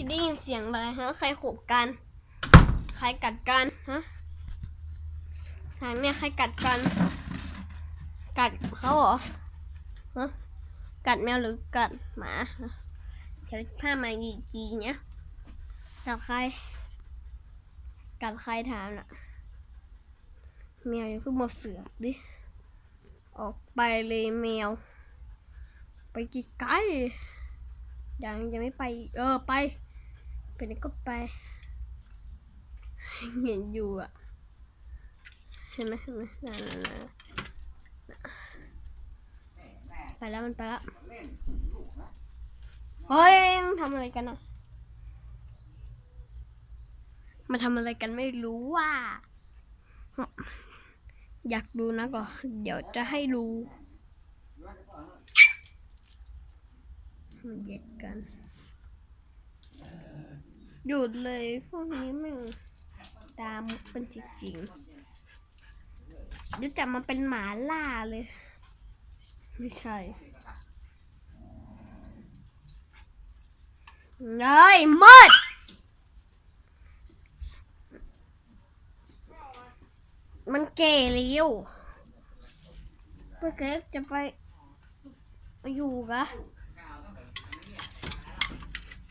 กี้ได้ยินเสียงอะไรฮะ ใครขบกัน ใครกัดกันฮะถามเนี่ยใครกัดกัน กัดเขาเหรอฮะกัดแมวหรือกัดหมาจะผ้ามายีจีเนี้ยกัดใคร กัดใครถามน่ะแมวอย่าเพิ่งมาเสือกดิ ออกไปเลยแมว ไปกี่ไกลยังยังไม่ไป เออ ไป ไปไหนก็ไปเห็นอยู่อะเห็นไหมเห็นไหมนั่นนะไปแล้วมันไปแล้วเฮ้ยทำอะไรกันอะมาทำอะไรกันไม่รู้ว่าอยากดูนะก็เดี๋ยวจะให้ดูมันเย็ดกัน หยุดเลยพวกนี้มึงตามเป็นจริงๆเดี๋ยวจับมาเป็นหมาล่าเลย ไม่ใช่เฮ้ยมืดมันเกเลี้ยวเพื่อเก๊กจะไปอยู่กะ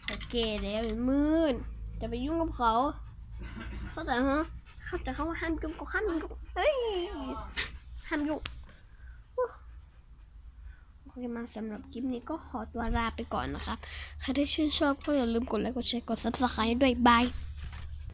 เขาเก๋แล้วมืด จะไปยุ่งกับเขาเข้าใจฮะเข้าใจเขาว่าห้ามยุ่งก็ห้ามยุ่งเฮ้ยห้ามยุ่งโอเคมาสำหรับคลิปนี้ก็ขอตัวลาไปก่อนนะครับ ใครที่ชื่นชอบก็อย่าลืมกดไลค์กดแชร์กด subscribe ด้วยบาย